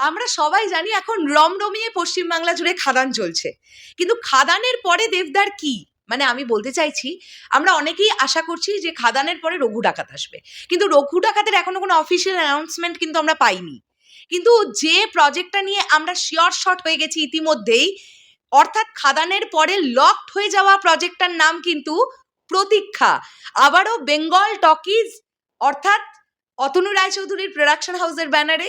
আমরা সবাই জানি এখন রমরমিয়ে পশ্চিমবাংলা জুড়ে খাদান চলছে। কিন্তু খাদানের পরে দেবদার কি? মানে আমি বলতে চাইছি, আমরা অনেকেই আশা করছি যে খাদানের পরে রঘু ডাকাত আসবে। কিন্তু রঘু ডাকাতের এখনও কোনো অফিসিয়াল অ্যানাউন্সমেন্ট কিন্তু আমরা পাইনি। কিন্তু যে প্রজেক্টটা নিয়ে আমরা শিওর শট হয়ে গেছি ইতিমধ্যেই, অর্থাৎ খাদানের পরে লকড হয়ে যাওয়া প্রজেক্টটার নাম কিন্তু প্রতীক্ষা। আবারও বেঙ্গল টকিজ অর্থাৎ অতনু রায়চৌধুরীর প্রোডাকশন হাউসের ব্যানারে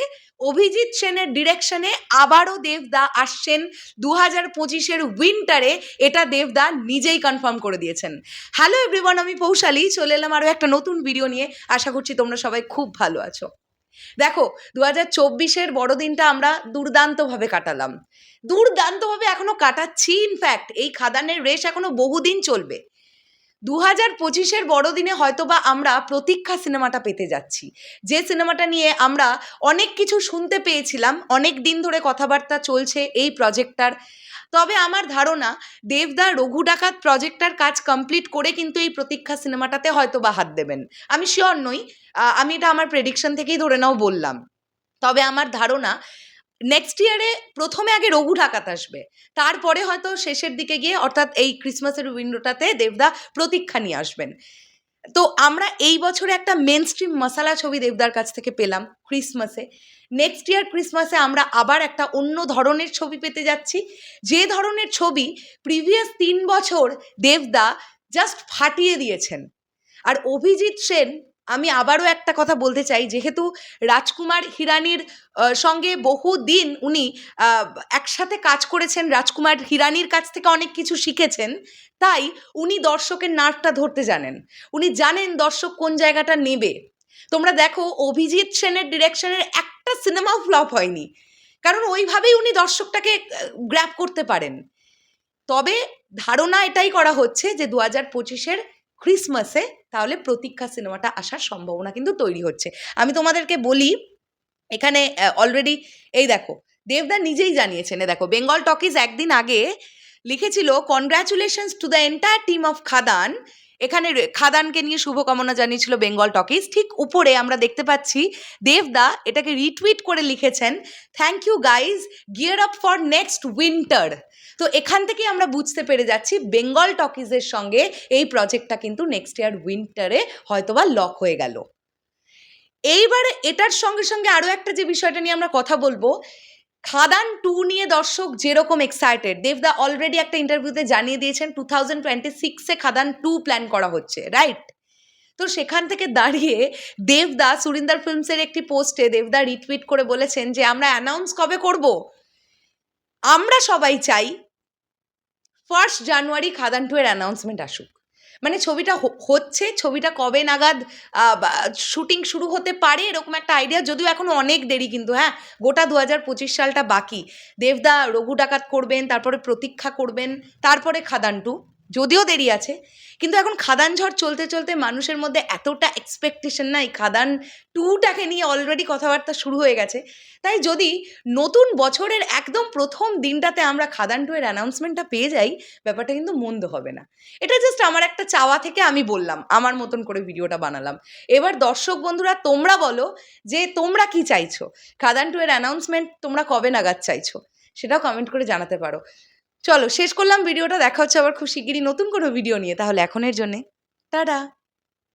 অভিজিৎ সেনের ডিরেকশনে আবারও দেবদা আসছেন দু হাজার পঁচিশের উইন্টারে এটা দেবদা নিজেই কনফার্ম করে দিয়েছেন। হ্যালো এভরিওয়ান আমি পৌশালী। চলে এলাম আরও একটা নতুন ভিডিও নিয়ে। আশা করছি তোমরা সবাই খুব ভালো আছো। দেখো দু হাজার চব্বিশের বড়দিনটা আমরা দুর্দান্তভাবে কাটালাম। দুর্দান্তভাবে এখনও কাটাচ্ছি ইনফ্যাক্ট এই খাদানের রেশ এখনও বহুদিন চলবে। দু হাজার পঁচিশের বড়দিনে হয়তোবা আমরা প্রতীক্ষা সিনেমাটা পেতে যাচ্ছি। যে সিনেমাটা নিয়ে আমরা অনেক কিছু শুনতে পেয়েছিলাম, অনেক দিন ধরে কথাবার্তা চলছে এই প্রজেক্টটার। তবে আমার ধারণা, দেবদা রঘু ডাকাত প্রজেক্টটার কাজ কমপ্লিট করে কিন্তু এই প্রতীক্ষা সিনেমাটাতে হয়তো বা হাত দেবেন। আমি শিওর নই আমি এটা আমার প্রেডিকশন থেকেই ধরে নাও বললাম। তবে আমার ধারণা নেক্সট ইয়ারে প্রথমে আগে রঘু ডাকাত আসবে। তারপরে হয়তো শেষের দিকে গিয়ে অর্থাৎ এই ক্রিসমাসের উইন্ডোটাতে দেবদা প্রতীক্ষা নিয়ে আসবেন। তো আমরা এই বছরে একটা মেন স্ট্রিম মশালা ছবি দেবদার কাছ থেকে পেলাম ক্রিসমাসে নেক্সট ইয়ার ক্রিসমাসে আমরা আবার একটা অন্য ধরনের ছবি পেতে যাচ্ছি। যে ধরনের ছবি প্রিভিয়াস তিন বছর দেবদা জাস্ট ফাটিয়ে দিয়েছেন। আর অভিজিৎ সেন আমি আবারও একটা কথা বলতে চাই। যেহেতু রাজকুমার হিরানির সঙ্গে বহু দিন উনি একসাথে কাজ করেছেন, রাজকুমার হিরানির কাছ থেকে অনেক কিছু শিখেছেন, তাই উনি দর্শকের নার্ভটা ধরতে জানেন। উনি জানেন দর্শক কোন জায়গাটা নেবে। তোমরা দেখো, অভিজিৎ সেনের ডিরেকশনের একটা সিনেমাও ফ্লপ হয়নি। কারণ ওইভাবেই উনি দর্শকটাকে গ্র্যাপ করতে পারেন। তবে ধারণা এটাই করা হচ্ছে যে দু হাজার পঁচিশের ক্রিসমাসে তাহলে প্রতীক্ষা সিনেমাটা আসার সম্ভাবনা কিন্তু তৈরি হচ্ছে। আমি তোমাদেরকে বলি, এখানে অলরেডি এই দেখো, দেবদা নিজেই জানিয়েছেন দেখো বেঙ্গল টকিজ একদিন আগে লিখেছিল congratulations to the entire team of Khadaan এখানে খাদানকে নিয়ে শুভকামনা জানিয়েছিল বেঙ্গল টকিজ ঠিক উপরে আমরা দেখতে পাচ্ছি দেবদা এটাকে রিটুইট করে লিখেছেন thank you guys gear up for next winter তো এখান থেকে আমরা বুঝতে পেরে যাচ্ছি বেঙ্গল টকিজের সঙ্গে এই প্রজেক্টটা কিন্তু নেক্সট ইয়ার উইন্টারে হয়তোবা লক হয়ে গেল। এইবারে এটার সঙ্গে সঙ্গে আরও একটা যে বিষয়টা নিয়ে আমরা কথা বলব খাদান টু নিয়ে দর্শক যেরকম এক্সাইটেড দেবদা অলরেডি একটা ইন্টারভিউতে জানিয়ে দিয়েছেন টু থাউজেন্ড টোয়েন্টি সিক্সে খাদান টু প্ল্যান করা হচ্ছে রাইট তো সেখান থেকে দাঁড়িয়ে দেবদা সুরিন্দার ফিল্মসের একটি পোস্টে দেবদা রিটুইট করে বলেছেন যে, আমরা অ্যানাউন্স কবে করব? আমরা সবাই চাই ফার্স্ট জানুয়ারি খাদান টু এর অ্যানাউন্সমেন্ট আসুক। মানে ছবিটা হচ্ছে, ছবিটা কবে নাগাদ শুটিং শুরু হতে পারে এরকম একটা আইডিয়া যদিও এখন অনেক দেরি কিন্তু হ্যাঁ? গোটা দু হাজার পঁচিশ সালটা বাকি। দেবদা রঘু ডাকাত করবেন, তারপরে প্রতীক্ষা করবেন, তারপরে খাদান টু। যদিও দেরি আছে, কিন্তু এখন খাদান ঝড় চলতে চলতে মানুষের মধ্যে এতটা এক্সপেকটেশন নাই খাদান টুটাকে নিয়ে অলরেডি কথাবার্তা শুরু হয়ে গেছে। তাই যদি নতুন বছরের একদম প্রথম দিনটাতে আমরা খাদান টু এর অ্যানাউন্সমেন্টটা পেয়ে যাই, ব্যাপারটা কিন্তু মন্দ হবে না। এটা জাস্ট আমার একটা চাওয়া থেকে আমি বললাম, আমার মতন করে ভিডিওটা বানালাম। এবার দর্শক বন্ধুরা, তোমরা বলো যে তোমরা কি চাইছো? খাদান টু এর অ্যানাউন্সমেন্ট তোমরা কবে নাগাদ চাইছো? সেটাও কমেন্ট করে জানাতে পারো। চলো, শেষ করলাম, ভিডিওটা। দেখা হচ্ছে আবার খুব শিগগিরই নতুন কোনো ভিডিও নিয়ে, তাহলে এখনের জন্যে। টাটা!